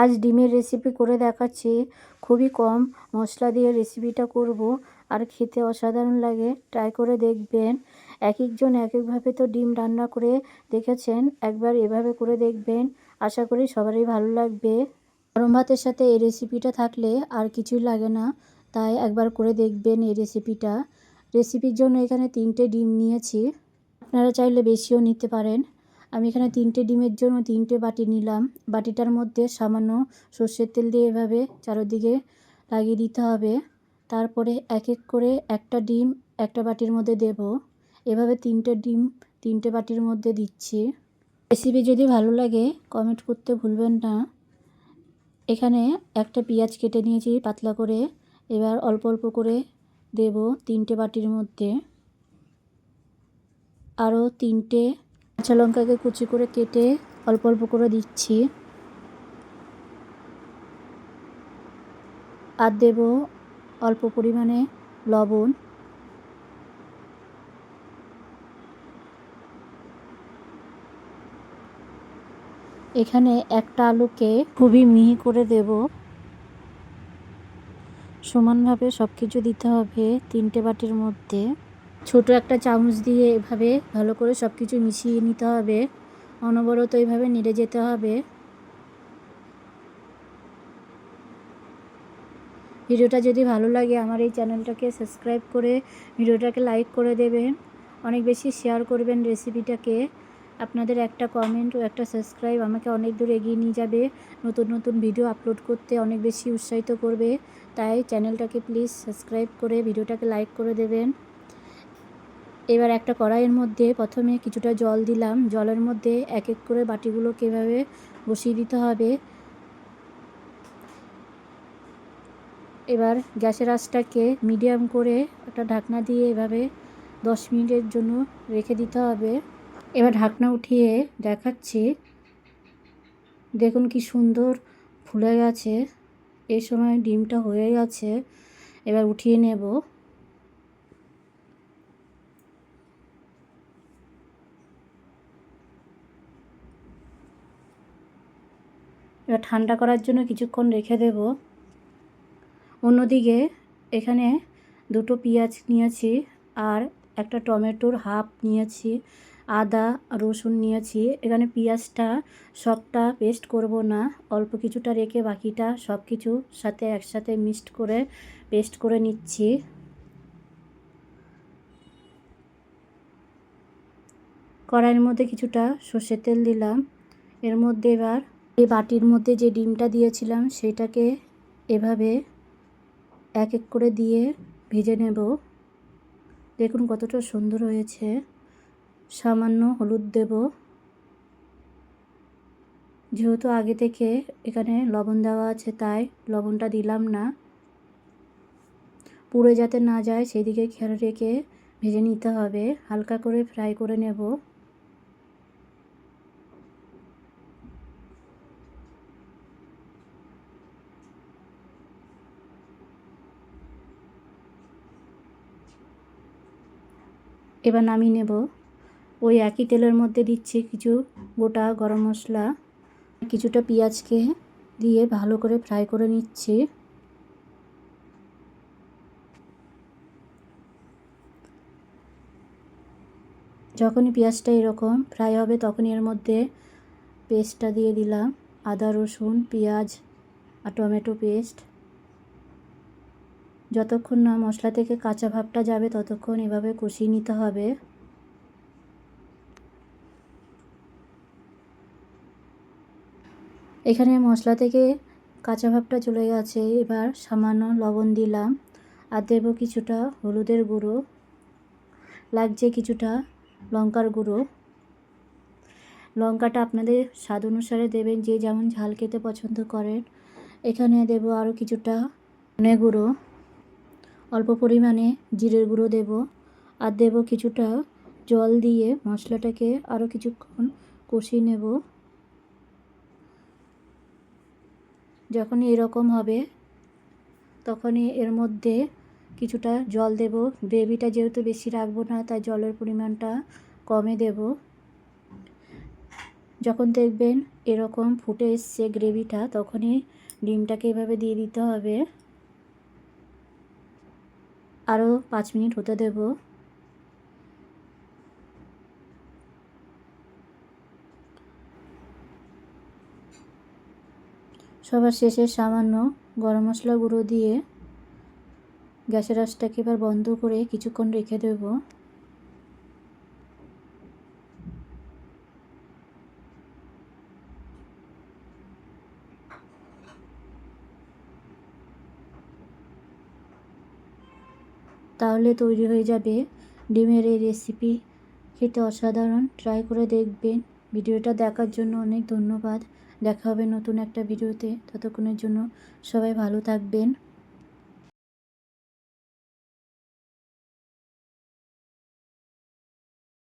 আজ ডিমের রেসিপি করে দেখাচ্ছি। খুবই কম মশলা দিয়ে রেসিপিটা করব। আর খেতে অসাধারণ লাগে। ট্রাই করে দেখবেন। এক একজন এক একভাবে তো ডিম রান্না করে দেখেছেন। একবার এভাবে করে দেখবেন। আশা করি সবারই ভালো লাগবে। গরম ভাতের সাথে এই রেসিপিটা থাকলে আর কিছুই লাগে না। তাই একবার করে দেখবেন এই রেসিপিটা রেসিপির জন্য এখানে তিনটে ডিম নিয়েছি। আপনারা চাইলে বেশিও নিতে পারেন। আমি এখানে তিনটে ডিমের জন্য তিনটে বাটি নিলাম। বাটিটার মধ্যে সামান্য সর্ষের তেল দিয়ে এভাবে চারোদিকে লাগিয়ে দিতে হবে। তারপরে এক এক করে একটা ডিম একটা বাটির মধ্যে দেব। এভাবে তিনটে ডিম তিনটে বাটির মধ্যে দিচ্ছি। রেসিপি যদি ভালো লাগে কমেন্ট করতে ভুলবেন না। এখানে একটা পেঁয়াজ কেটে নিয়েছি পাতলা করে। এবার অল্প অল্প করে দেব তিনটে বাটির মধ্যে। আরও তিনটে কাঁচা লঙ্কাকে কুচি করে কেটে অল্প অল্প করে দিচ্ছি। আর দেব অল্প পরিমাণে লবণ। এখানে একটা আলুকে খুবই মিহি করে দেব। সমানভাবে সব কিছু দিতে হবে তিনটে বাটির মধ্যে। ছোট একটা চামচ দিয়ে এভাবে ভালো করে সব কিছু মিশিয়ে নিতে হবে। অনবরত এইভাবে নেড়ে যেতে হবে। ভিডিওটা যদি ভালো লাগে আমার এই চ্যানেলটাকে সাবস্ক্রাইব করে ভিডিওটাকে লাইক করে দেবেন। অনেক বেশি শেয়ার করবেন রেসিপিটাকে। আপনাদের একটা কমেন্ট ও একটা সাবস্ক্রাইব আমাকে অনেক দূর এগিয়ে নিয়ে যাবে। নতুন নতুন ভিডিও আপলোড করতে অনেক বেশি উৎসাহিত করবে। তাই চ্যানেলটাকে প্লিজ সাবস্ক্রাইব করে ভিডিওটাকে লাইক করে দেবেন। এবার একটা কড়াইয়ের মধ্যে প্রথমে কিছুটা জল দিলাম। জলের মধ্যে এক এক করে বাটিগুলোকে এভাবে বসিয়ে দিতে হবে। এবার গ্যাসের আঁচটাকে মিডিয়াম করে একটা ঢাকনা দিয়ে এভাবে দশ মিনিটের জন্য রেখে দিতে হবে। এবার ঢাকনা উঠিয়ে দেখাচ্ছি। দেখুন কি সুন্দর ফুলে গেছে। এই সময় ডিমটা হয়ে গেছে। এবার উঠিয়ে নেব। এবার ঠান্ডা করার জন্য কিছুক্ষণ রেখে দেব। অন্যদিকে এখানে দুটো পেঁয়াজ নিয়েছি আর একটা টমেটোর হাফ নিয়েছি, আদা, রসুন নিয়েছি। এখানে পেঁয়াজটা সবটা পেস্ট করব না, অল্প কিছুটা রেখে বাকিটা সব কিছু সাথে একসাথে মিক্সড করে পেস্ট করে নিচ্ছি। কড়াইয়ের মধ্যে কিছুটা সর্ষের তেল দিলাম। এর মধ্যে এবার এই বাটির মধ্যে যে ডিমটা দিয়েছিলাম, সেটাকে এভাবে এক এক করে দিয়ে ভেজে নেব। দেখুন কতটা সুন্দর হয়েছে। সামান্য হলুদ দেব। যেহেতু আগে থেকে এখানে লবণ দেওয়া আছে, তাই লবণটা দিলাম না। পুড়ে যাতে না যায় সেই দিকে খেয়াল রেখে ভেজে নিতে হবে। হালকা করে ফ্রাই করে নেব। এবার নামিয়ে নেব। ওই একই তেলের মধ্যে দিচ্ছি কিছু গোটা গরম মশলা, কিছুটা পেঁয়াজকে দিয়ে ভালো করে ফ্রাই করে নিচ্ছি। যখনই পেঁয়াজটা এরকম ফ্রাই হবে তখনই এর মধ্যে পেস্টটা দিয়ে দিলাম। আদা, রসুন, পেঁয়াজ আর টমেটো পেস্ট। যতক্ষণ না মশলা থেকে কাঁচা ভাবটা যাবে, ততক্ষণ এভাবে কষিয়ে নিতে হবে। এখানে মশলা থেকে কাঁচা ভাবটা চলে গেছে। এবার সামান্য লবণ দিলাম। আর দেবো কিছুটা হলুদের গুঁড়ো। লাগছে কিছুটা লঙ্কার গুঁড়ো। লঙ্কাটা আপনাদের স্বাদ অনুসারে দেবেন, যে যেমন ঝাল খেতে পছন্দ করেন। এখানে দেব আরও কিছুটা ধনে গুঁড়ো। অল্প পরিমাণে জিরের গুঁড়ো দেব। আর দেব কিছুটা জল দিয়ে মশলাটাকে আরও কিছুক্ষণ কষিয়ে নেব। যখনই এরকম হবে, তখনই এর মধ্যে কিছুটা জল দেব। গ্রেভিটা যেহেতু বেশি রাখব না, তাই জলের পরিমাণটা কমে দেব। যখন দেখবেন এরকম ফুটে এসছে গ্রেভিটা, তখনই ডিমটাকে এভাবে দিয়ে দিতে হবে। আরও পাঁচ মিনিট হতে দেব। সবার শেষে সামান্য গরম মশলা গুঁড়ো দিয়ে গ্যাসের আঁচটাকে এবার বন্ধ করে কিছুক্ষণ রেখে দেবো। তাহলে তৈরি হয়ে যাবে ডিমের এই রেসিপি খেতে অসাধারণ। ট্রাই করে দেখবেন। ভিডিওটা দেখার জন্য অনেক ধন্যবাদ। দেখা হবে নতুন একটা ভিডিওতে। ততক্ষণের জন্য সবাই ভালো থাকবেন।